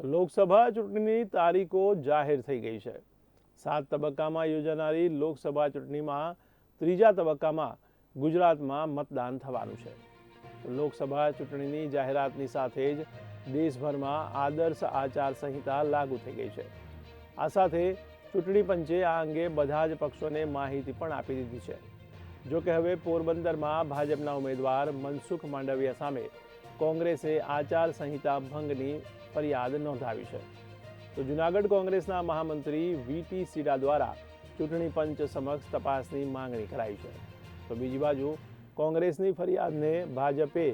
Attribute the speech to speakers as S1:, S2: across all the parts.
S1: તો લોકસભા ચૂંટણીની તારીખો જાહેર થઈ ગઈ છે. સાત તબક્કામાં યોજાનારી લોકસભા ચૂંટણીમાં ત્રીજા તબક્કામાં ગુજરાતમાં મતદાન થવાનું છે. લોકસભા ચૂંટણીની જાહેરાતની સાથે જ દેશભરમાં આદર્શ આચાર સંહિતા લાગુ થઈ ગઈ છે. આ સાથે ચૂંટણી પંચે આ અંગે બધા જ પક્ષોને માહિતી પણ આપી દીધી છે. જો કે હવે પોરબંદરમાં ભાજપના ઉમેદવાર મનસુખ માંડવિયા સામે કોંગ્રેસે આચાર સંહિતા ભંગની ફરિયાદ નોંધાવી છે. તો જુનાગઢ કોંગ્રેસના મહામંત્રી વીટી સીડા દ્વારા ચૂંટણી પંચ સમક્ષ તપાસની માંગણી કરાઈ છે. તો બીજી બાજુ કોંગ્રેસની ફરિયાદને ભાજપે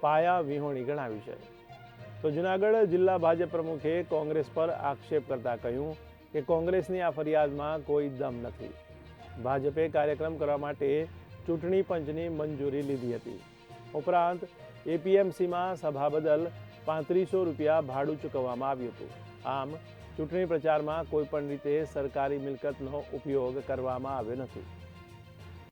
S1: પાયા વિહોણી ગણાવી છે. તો જુનાગઢ જિલ્લા ભાજપ પ્રમુખે કોંગ્રેસ પર આક્ષેપ કરતા કહ્યું કે કોંગ્રેસની આ ફરિયાદમાં કોઈ દમ નથી. ભાજપે કાર્યક્રમ કરવા માટે ચૂંટણી પંચની મંજૂરી લીધી હતી. ઉપરાંત એપીએમસીમાં સભા બદલ પાંત્રીસો રૂપિયા ભાડું ચૂકવવામાં આવ્યું હતું. આમ, ચૂંટણી પ્રચારમાં કોઈપણ રીતે સરકારી મિલકતનો ઉપયોગ કરવામાં આવ્યો નથી.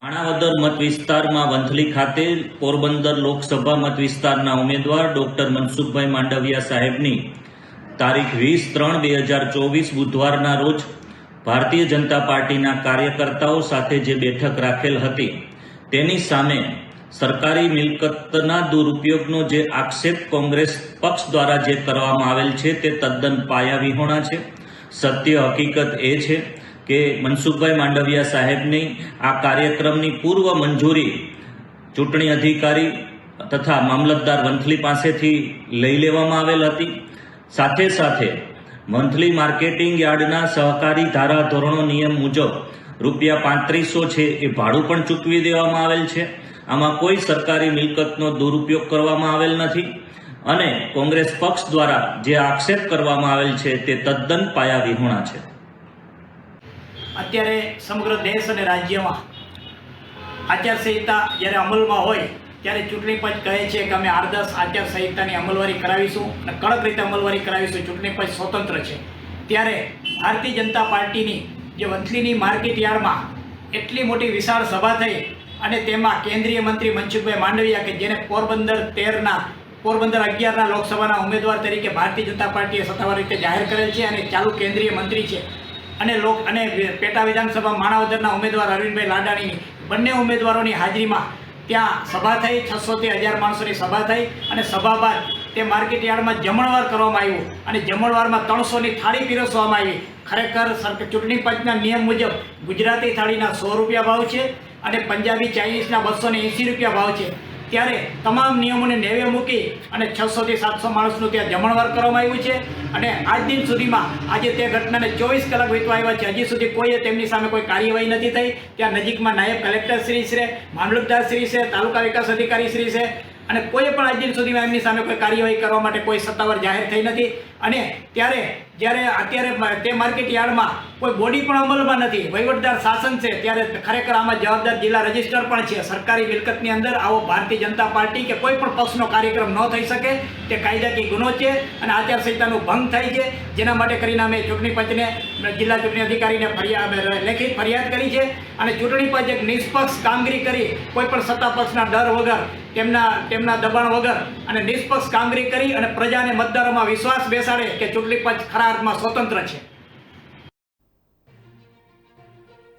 S2: માણાવદર મત વિસ્તારમાં વંથલી ખાતે પોરબંદર લોકસભા મત વિસ્તારના ઉમેદવાર ડોક્ટર મનસુખભાઈ માંડવિયા સાહેબની તારીખ વીસ ત્રણ બે હજાર ચોવીસ બુધવારના રોજ ભારતીય જનતા પાર્ટીના કાર્યકર્તાઓ સાથે જે બેઠક રાખેલ હતી, તેની સામે સરકારી મિલકતના દુરુપયોગનો જે આક્ષેપ કોંગ્રેસ પક્ષ દ્વારા જે કરવામાં આવેલ છે તે તદ્દન પાયાવિહોણા છે. સત્ય હકીકત એ છે કે મનસુખભાઈ માંડવિયા સાહેબની આ કાર્યક્રમની પૂર્વ મંજૂરી ચૂંટણી અધિકારી તથા મામલતદાર વંથલી પાસેથી લઈ લેવામાં આવેલ હતી. સાથે સાથે મંથલી માર્કેટિંગ યાર્ડના સહકારી ધારા ધોરણો નિયમ મુજબ રૂપિયા પાંત્રીસો છે એ ભાડું પણ ચૂકવી દેવામાં આવેલ છે. આમાં કોઈ સરકારી મિલકતનો દુરુપયોગ કરવામાં આવેલ નથી અને કોંગ્રેસ પક્ષ દ્વારા જે આક્ષેપ કરવામાં આવેલ છે તે તદ્દન પાયાવિહોણા છે.
S3: અત્યારે સમગ્ર દેશ અને રાજ્યમાં આચારસંહિતા જ્યારે અમલમાં હોય ત્યારે ચૂંટણી પંચ કહે છે કે અમે આદર્શ આચારસંહિતાની અમલવારી કરાવીશું અને કડક રીતે અમલવારી કરાવીશું. ચૂંટણી પંચ સ્વતંત્ર છે. ત્યારે ભારતીય જનતા પાર્ટીની જે વંથલીની માર્કેટ યાર્ડમાં એટલી મોટી વિશાળ સભા થઈ અને તેમાં કેન્દ્રીય મંત્રી મનસુખભાઈ માંડવિયા કે જેને પોરબંદર તેરના, પોરબંદર અગિયારના લોકસભાના ઉમેદવાર તરીકે ભારતીય જનતા પાર્ટીએ સત્તાવાર રીતે જાહેર કરેલ છે અને ચાલુ કેન્દ્રીય મંત્રી છે. અને લોક, અને પેટા વિધાનસભા માણાવદરના ઉમેદવાર અરવિંદભાઈ લાડાણીની બંને ઉમેદવારોની હાજરીમાં ત્યાં સભા થઈ છસોથી હજાર માણસોની સભા થઈ અને સભા બાદ તે માર્કેટ યાર્ડમાં જમણવાર કરવામાં આવ્યું અને જમણવારમાં ત્રણસોની થાળી પીરસવામાં આવી. ખરેખર ચૂંટણી પંચના નિયમ મુજબ ગુજરાતી થાળીના સો રૂપિયા ભાવ છે. અને પંજાબી ચાઇનીઝના બસો ને એંસી રૂપિયા ભાવ છે. ત્યારે તમામ નિયમોને નેવે મૂકી અને છસોથી સાતસો માણસનું ત્યાં જમણવાર કરવામાં આવ્યું છે. અને આજ દિન સુધીમાં આજે તે ઘટનાને ચોવીસ કલાક વીતવા આવ્યા છે. હજી સુધી કોઈએ તેમની સામે કોઈ કાર્યવાહી નથી થઈ. ત્યાં નજીકમાં નાયબ કલેક્ટર શ્રી છે, મામલતદાર શ્રી છે, તાલુકા વિકાસ અધિકારી શ્રી છે અને કોઈ પણ આજ દિન સુધીમાં એમની સામે કોઈ કાર્યવાહી કરવા માટે કોઈ સત્તાવાર જાહેર થઈ નથી. અને ત્યારે જ્યારે અત્યારે તે માર્કેટ યાર્ડમાં કોઈ બોડી પણ અમલમાં નથી, વહીવટદાર શાસન છે, ત્યારે ખરેખર આમાં જવાબદાર જિલ્લા રજિસ્ટર પણ છે. સરકારી મિલકતની અંદર આવો ભારતીય જનતા પાર્ટી કે કોઈ પણ પક્ષનો કાર્યક્રમ ન થઈ શકે, તે કાયદાકીય ગુનો છે અને આચારસંહિતાનો ભંગ થાય છે. જેના માટે કરીને અમે ચૂંટણી પંચને, જિલ્લા ચૂંટણી અધિકારીને ફરિયાદ લેખિત ફરિયાદ કરી છે. અને ચૂંટણી પંચ એક નિષ્પક્ષ કામગીરી કરી, કોઈ પણ સત્તા પક્ષના ડર વગર, તેમના તેમના દબાણ વગર, અને નિષ્પક્ષ કામગીરી કરી અને પ્રજાને મતદારોમાં વિશ્વાસ બેસાડે કે ચૂંટણી પંચ ખરા અર્થમાં સ્વતંત્ર છે.